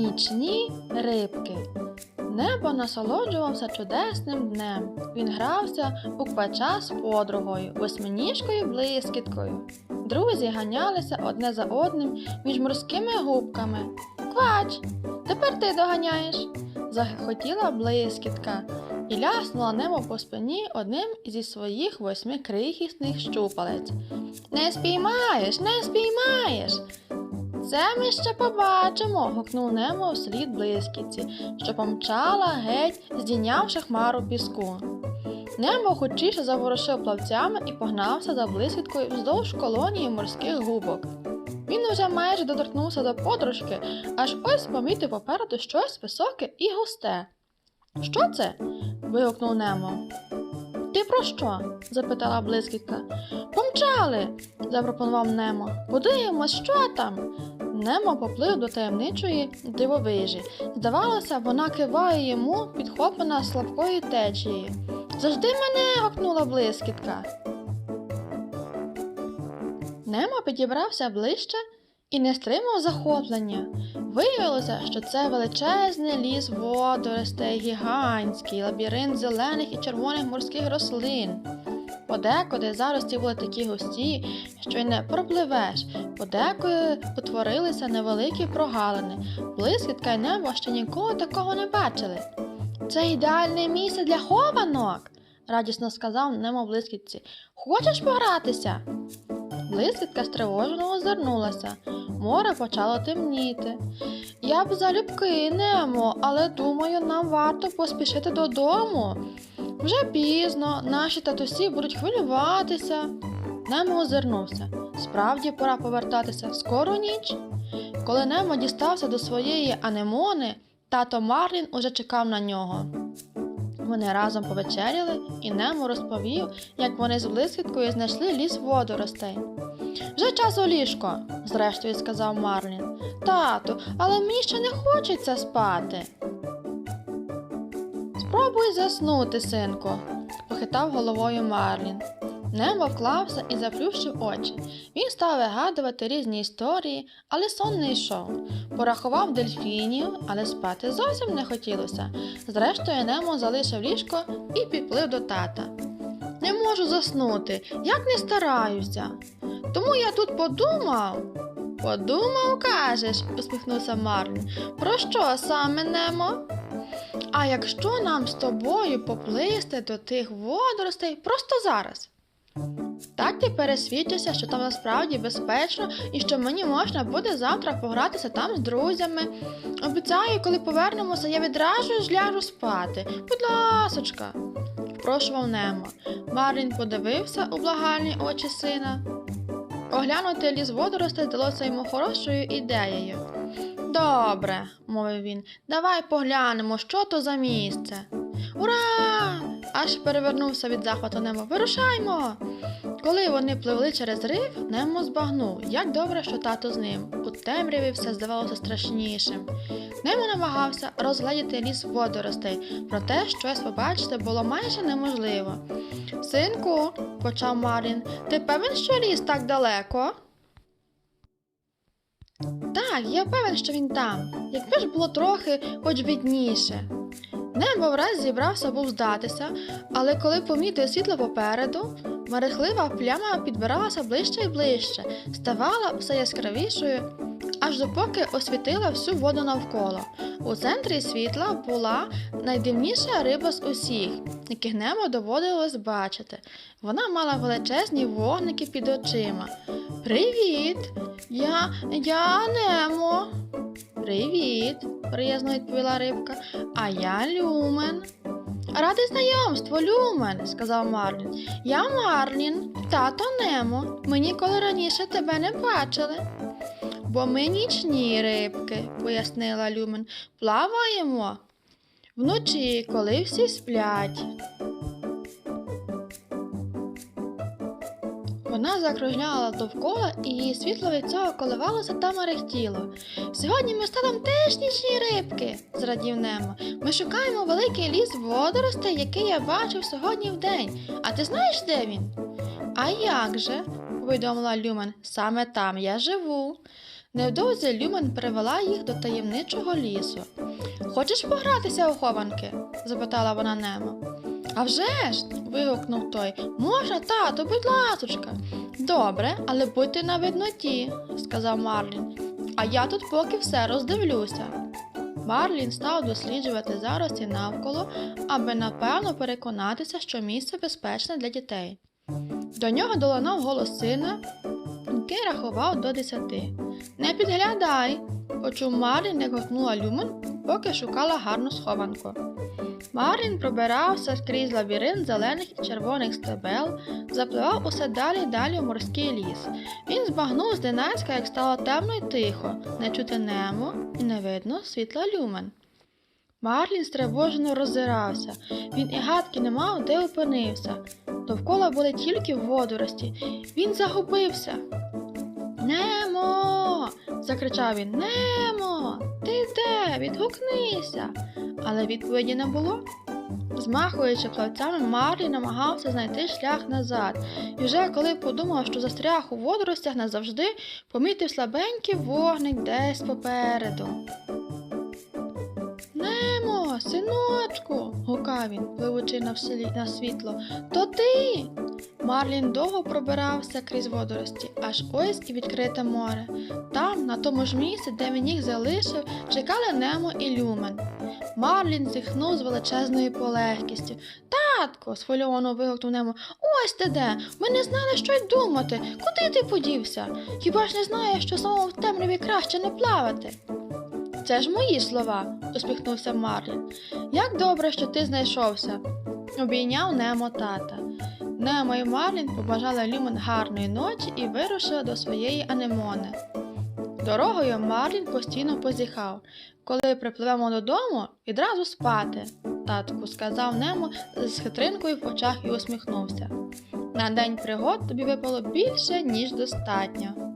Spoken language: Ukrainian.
Нічні рибки. Небо насолоджувався чудесним днем. Він грався у квача з подругою, восьминіжкою блискіткою. Друзі ганялися одне за одним між морськими губками. Квач, тепер ти доганяєш. Захотіла блискітка і ляснула небо по спині одним зі своїх восьми крихісних щупалець. Не спіймаєш, не спіймаєш. Це ми ще побачимо. гукнув Немо вслід блискітці, що помчала геть, здійнявши хмару піску. Немо хочіше заворушив плавцями і погнався за блискіткою вздовж колонії морських губок. Він уже майже доторкнувся до подружки, аж ось помітив попереду щось високе і густе. Що це? вигукнув Немо. Ти про що? запитала блискітка. Помчали, запропонував Немо. Подивимось, що там. Немо поплив до таємничої дивовижі. Здавалося, вона киває йому, підхоплена слабкою течією. Завжди мене. гукнула блискітка. Немо підібрався ближче і не стримав захоплення. Виявилося, що це величезний ліс водоростей, гігантський лабіринт зелених і червоних морських рослин. Подекуди зарості були такі густі, що й не пропливеш, подекуди утворилися невеликі прогалини. Блискітка й небо ще ніколи такого не бачили. Це ідеальне місце для хованок, радісно сказав Немо блискітці. Хочеш погратися? Блискітка стривожено озирнулася. Море почало темніти. Я б залюбки немо, але думаю, нам варто поспішити додому. Вже пізно, наші татусі будуть хвилюватися. Немо озирнувся. Справді пора повертатися скоро ніч. Коли Немо дістався до своєї анемони, тато Марлін уже чекав на нього. Вони разом повечеряли, і Немо розповів, як вони з блискіткою знайшли ліс водоростей. Вже час у ліжко, зрештою сказав Марлін. Тату, але мені ще не хочеться спати. Спробуй заснути, синку, похитав головою Марлін. Немо вклався і заплющив очі. Він став вигадувати різні історії, але сон не йшов. Порахував дельфінів, але спати зовсім не хотілося. Зрештою, Немо залишив ліжко і підплив до тата. Не можу заснути, як не стараюся. Тому я тут подумав. Подумав, кажеш, усміхнувся Марлін. Про що саме Немо? А якщо нам з тобою поплисти до тих водоростей просто зараз? Так ти пересвідчишся, що там насправді безпечно і що мені можна буде завтра погратися там з друзями. Обіцяю, коли повернемося, я відразу ж ляжу спати. Будь ласочка, впрошував Немо. Марлін подивився у благальні очі сина. Оглянути ліс водоростей здалося йому хорошою ідеєю. Добре, мовив він, давай поглянемо, що то за місце. Ура! Аж перевернувся від захвату Немо. Вирушаймо! Коли вони пливли через риф, Немо збагнув, як добре, що тато з ним. У темряві все здавалося страшнішим. Немо намагався розгледіти ліс водоростей, проте щось побачити було майже неможливо. Синку, почав Марін, ти певен, що ліс так далеко? Так, я певен, що він там. Якби ж було трохи, хоч бідніше. Небо враз зібрався був здатися, але коли помітив світло попереду, мерехлива пляма підбиралася ближче і ближче, ставала все яскравішою, аж допоки освітила всю воду навколо. У центрі світла була найдивніша риба з усіх, яких небо доводилось бачити. Вона мала величезні вогники під очима. Привіт! Я. я Немо. Привіт, приязно відповіла рибка. А я Люмен. Радий знайомству, Люмен, сказав Марлін. Я Марлін, тато Немо. Ми ніколи раніше тебе не бачили. Бо ми нічні рибки, пояснила Люмен. Плаваємо вночі, коли всі сплять. Вона закружляла довкола, і її світло від цього коливалося та мерехтіло. Сьогодні ми стали теж нічні рибки, зрадів Немо. Ми шукаємо великий ліс водоростей, який я бачив сьогодні вдень. А ти знаєш, де він? А як же? Повідомила Люмен. Саме там я живу. Невдовзі Люмен привела їх до таємничого лісу. Хочеш погратися у хованки? запитала вона Немо. «А вже ж!» – вигукнув той. Можна, тату, будь ласочка. Добре, але будьте на видноті, сказав Марлін. А я тут поки все роздивлюся. Марлін став досліджувати зарості навколо, аби напевно переконатися, що місце безпечне для дітей. До нього долинав голос сина, який рахував до десяти. Не підглядай, почув Марлін, як гукнула Люмен, поки шукала гарну схованку. Марлін пробирався крізь лабіринт зелених і червоних стебел, запливав усе далі й далі в морський ліс. Він збагнув зненацька, як стало темно й тихо, не чути немо і не видно світла люмен. Марлін стривожено роззирався. Він і гадки не мав, де опинився. Довкола були тільки водорості. Він загубився. Немо. закричав він. Немо, ти де? Відгукнися. Але відповіді не було. Змахуючи плавцями, Марлі намагався знайти шлях назад, і вже коли подумав, що застряг у водоростях назавжди, помітив слабенький вогник десь попереду. Немо, синочку, гукав він, пливучи на, вселі- на світло. То ти. Марлін довго пробирався крізь водорості, аж ось і відкрите море. Там, на тому ж місці, де він їх залишив, чекали Немо і Люмен. Марлін зітхнув з величезною полегкістю. Татко, схвильовано вигукнув Немо. Ось ти де. Ми не знали, що й думати. Куди ти подівся? Хіба ж не знаєш, що самому в темряві краще не плавати? Це ж мої слова, усміхнувся Марлін. Як добре, що ти знайшовся. Обійняв Немо тата. Немо і Марлін побажали Люмен гарної ночі і вирушили до своєї анемони. Дорогою Марлін постійно позіхав. Коли припливемо додому, відразу спати, татку, сказав Немо з хитринкою в очах і усміхнувся. На день пригод тобі випало більше, ніж достатньо.